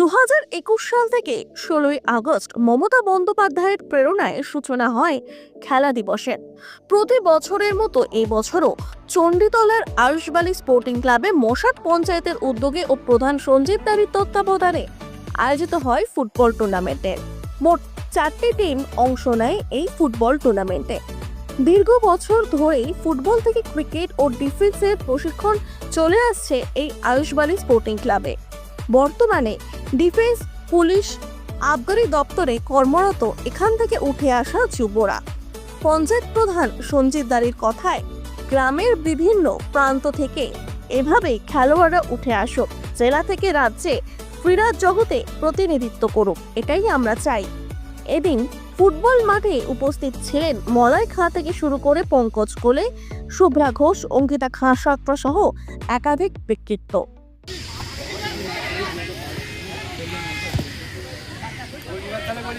দু হাজার একুশ সাল থেকে ষোলোই আগস্ট মমতা বন্দ্যোপাধ্যায়ের প্রেরণায় সূচনা হয় খেলা দিবসের প্রতি বছরের মতো এই বছরও চণ্ডীতলার আয়ুষবালি স্পোর্টিং ক্লাবে মশাট পঞ্চায়েতের উদ্যোগে ও প্রধান সঞ্জীব দারির তত্ত্বাবধানে আয়োজিত হয় ফুটবল টুর্নামেন্টের মোট চারটি টিম অংশ নেয় এই ফুটবল টুর্নামেন্টে। দীর্ঘ বছর ধরেই ফুটবল থেকে ক্রিকেট ও ডিফেন্সের প্রশিক্ষণ চলে আসছে এই আয়ুষবালি স্পোর্টিং ক্লাবে। বর্তমানে ডিফেন্স, পুলিশ আবগারি দপ্তরে কর্মরত এখান থেকে উঠে আসা যুবরা। পঞ্চায়েত প্রধান সঞ্জিত দারির কথায়, গ্রামের বিভিন্ন প্রান্ত থেকে এভাবেই খেলোয়াড়রা উঠে আসুক, জেলা থেকে রাজ্যে ক্রীড়া জগতে প্রতিনিধিত্ব করুক, এটাই আমরা চাই। এদিন ফুটবল মাঠে উপস্থিত ছিলেন মলয় খাঁ থেকে শুরু করে পঙ্কজ কোলে, শুভ্রা ঘোষ, অঙ্কিতা খাঁ সাকরা সহ একাধিক ব্যক্তিত্ব।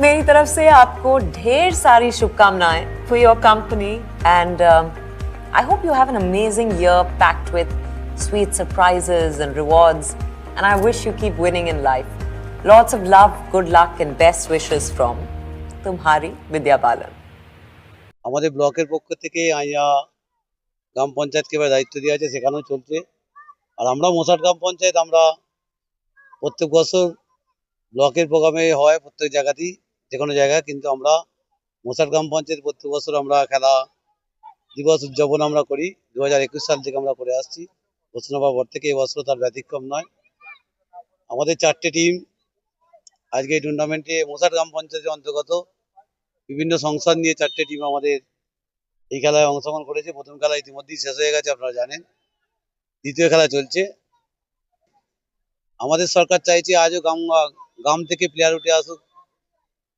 मेरी तरफ से आपको ढेर सारी शुभकामनाएं for your company and I hope you have an amazing year packed with sweet surprises and rewards and I wish you keep winning in life. Lots of love, good luck and best wishes from Tumhari Vidya Balan. আমাদের ব্লকের পক্ষ থেকে আইয়া গ্রাম পঞ্চায়েতকে এবার দায়িত্ব দেওয়া আছে সেখানেও চলছে আর আমরা মশাট গ্রাম পঞ্চায়েত আমরা প্রত্যেক বছর ব্লকের প্রোগ্রামে হয় প্রত্যেক জায়গাতেই, যে কোনো জায়গায়, কিন্তু আমরা মশাট গ্রাম পঞ্চায়েত প্রত্যেক বছর আমরা খেলা দিবস উদযাপন আমরা করি। দু হাজার একুশ সাল থেকে আমরা করে আসছি। ঘোষণা পাওয়ার পর থেকে এবছর তার ব্যতিক্রম নয়। আমাদের চারটে টিম আজকে এই টুর্নামেন্টে মশাট গ্রাম পঞ্চায়েতের অন্তর্গত বিভিন্ন সংস্থান নিয়ে চারটে টিম আমাদের এই খেলায় অংশগ্রহণ করেছে। প্রথম খেলা ইতিমধ্যেই শেষ হয়ে গেছে, আপনারা জানেন। দ্বিতীয় খেলা চলছে। আমাদের সরকার চাইছে আজও গ্রাম গ্রাম থেকে প্লেয়ার উঠে আসুক,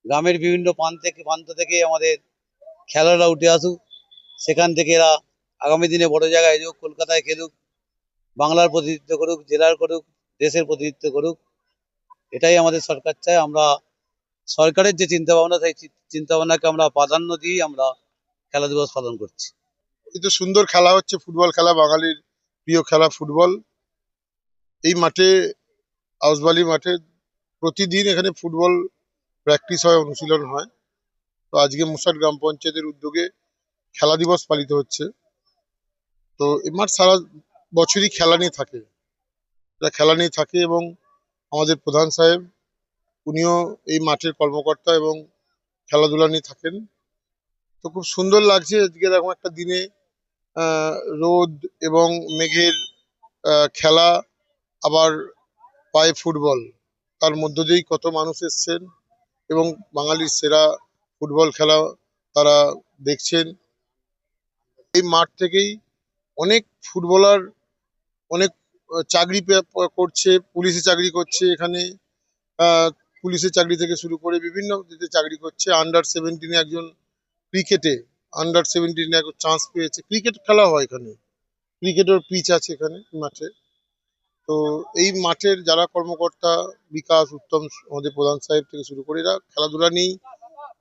গ্রামের বিভিন্ন প্রান্ত থেকে প্রান্ত থেকে আমাদের খেলোয়াড়রা উঠে আসুক, সেখান থেকে এরা আগামী দিনে বড় জায়গায় যোগ কলকাতায় খেলুক, বাংলার প্রতিনিধিত্ব করুক, জেলার করুক, দেশের প্রতিনিধিত্ব করুক, এটাই আমাদের সরকার চায়। আমরা সরকারের যে চিন্তা ভাবনা সেই চিন্তা ভাবনাকে আমরা প্রাধান্য দিয়ে আমরা খেলা দিবস পালন করছি। এই তো সুন্দর খেলা হচ্ছে ফুটবল খেলা, বাঙালির প্রিয় খেলা ফুটবল। এই মাঠে, আউসবালি মাঠে প্রতিদিন এখানে ফুটবল প্র্যাকটিস হয়, অনুশীলন হয়। তো আজকে মুসার গ্রাম পঞ্চায়েতের উদ্যোগে খেলা দিবস পালিত হচ্ছে। তো এই মাঠ সারা বছরই খেলা নিয়ে থাকে। এটা খেলা নিয়ে থাকে এবং আমাদের প্রধান সাহেব, উনিও এই মাঠের কর্মকর্তা এবং খেলাধুলা নিয়ে থাকেন। তো খুব সুন্দর লাগছে আজকে এরকম একটা দিনে রোদ এবং মেঘের খেলা, আবার পায়ে ফুটবল। তার মধ্য দিয়েই কত মানুষ এসছেন এবং বাঙালির সেরা ফুটবল খেলা তারা দেখছেন। এই মাঠ থেকেই অনেক ফুটবলার অনেক চাকরি করছে, পুলিশে চাকরি করছে এখানে। পুলিশের চাকরি থেকে শুরু করে বিভিন্ন চাকরি করছে। আন্ডার সেভেন্টিনে একজন ক্রিকেটে আন্ডার সেভেন্টিনে একজন চান্স পেয়েছে। ক্রিকেট খেলা হয় এখানে। ক্রিকেটের পিচ আছে এখানে মাঠে। তো এই মাঠের যারা কর্মকর্তা বিকাশ উত্তম আমাদের প্রধান সাহেব থেকে শুরু করে এরা খেলাধুলা নিয়েই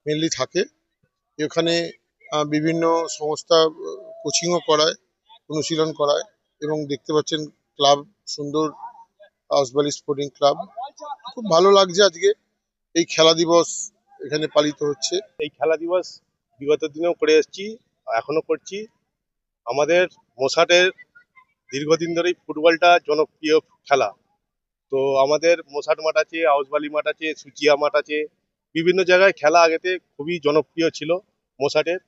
মেনলি থাকে। এখানে বিভিন্ন সংস্থা কোচিংও করায়, অনুশীলন করায় এবং দেখতে পাচ্ছেন ক্লাব সুন্দর, আউসবালি স্পোর্টিং ক্লাব। খুব ভালো লাগছে আজকে। এই খেলা দিবস এখানে পালিত হচ্ছে। এই খেলা দিবস বিগত দিনেও করে এসেছি এখনও করছি। আমাদের মোসাটের দীর্ঘদিন ধরেই ফুটবলটা জনপ্রিয় খেলা। তো আমাদের মোসাট মাঠ আছে আউসবালি মাঠ আছে, সুচিয়া মাঠ আছে, বিভিন্ন জায়গায় খেলা আগেতে খুবই জনপ্রিয় ছিল মোসাটের।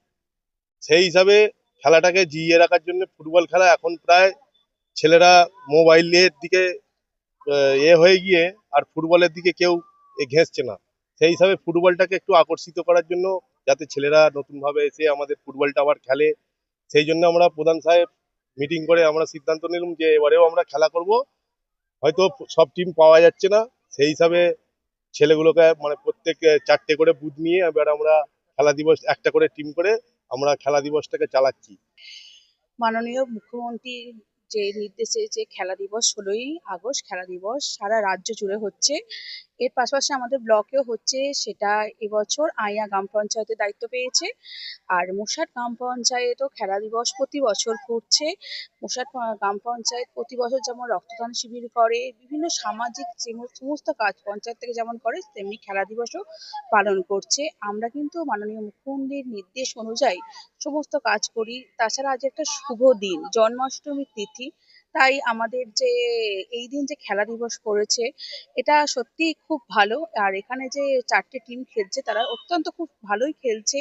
সেই হিসাবে খেলাটাকে জিইয়ে রাখার জন্য ফুটবল খেলা এখন প্রায় ছেলেরা মোবাইলের দিকে এ হয়ে গিয়ে আর ফুটবলের দিকে কেউ এ ঘেঁষছে না। সেই হিসাবে ফুটবলটাকে একটু আকর্ষিত করার জন্য যাতে ছেলেরা নতুনভাবে এসে আমাদের ফুটবলটা আবার খেলে, সেই জন্য আমরা প্রধান সাহেব মিটিং করে আমরা সিদ্ধান্ত নিলাম যে এবারেও আমরা খেলা করব। হয়তো সব টিম পাওয়া যাচ্ছে না, সেই হিসাবে ছেলেগুলোকে মানে প্রত্যেক চারটে করে বুথ নিয়ে এবার আমরা খেলা দিবস, একটা করে টিম করে আমরা খেলা দিবসটাকে চালাচ্ছি। মাননীয় মুখ্যমন্ত্রীর যে নির্দেশে যে খেলা দিবস ষোলোই আগস্ট, খেলা দিবস সারা রাজ্য জুড়ে হচ্ছে। এর পাশাপাশি আমাদের ব্লকেও হচ্ছে সেটা এবছর আইয়া গ্রাম পঞ্চায়েতের দায়িত্ব পেয়েছে। আর মুসার গ্রাম পঞ্চায়েতও খেলা দিবস প্রতি বছর করছে। মুসার প- গ্রাম পঞ্চায়েত প্রতি বছর যেমন রক্তদান শিবির করে, বিভিন্ন সামাজিক যে সমস্ত কাজ পঞ্চায়েত থেকে যেমন করে, তেমনি খেলা দিবসও পালন করছে। আমরা কিন্তু মাননীয় মুখ্যমন্ত্রীর নির্দেশ অনুযায়ী সমস্ত কাজ করি। তাছাড়া আজ একটা শুভ দিন, জন্মাষ্টমীর তিথি। তাই আমাদের যে এই দিন যে খেলা দিবস করেছে এটা সত্যিই খুব ভালো। আর এখানে যে চারটে টিম খেলছে, তারা অত্যন্ত খুব ভালোই খেলছে।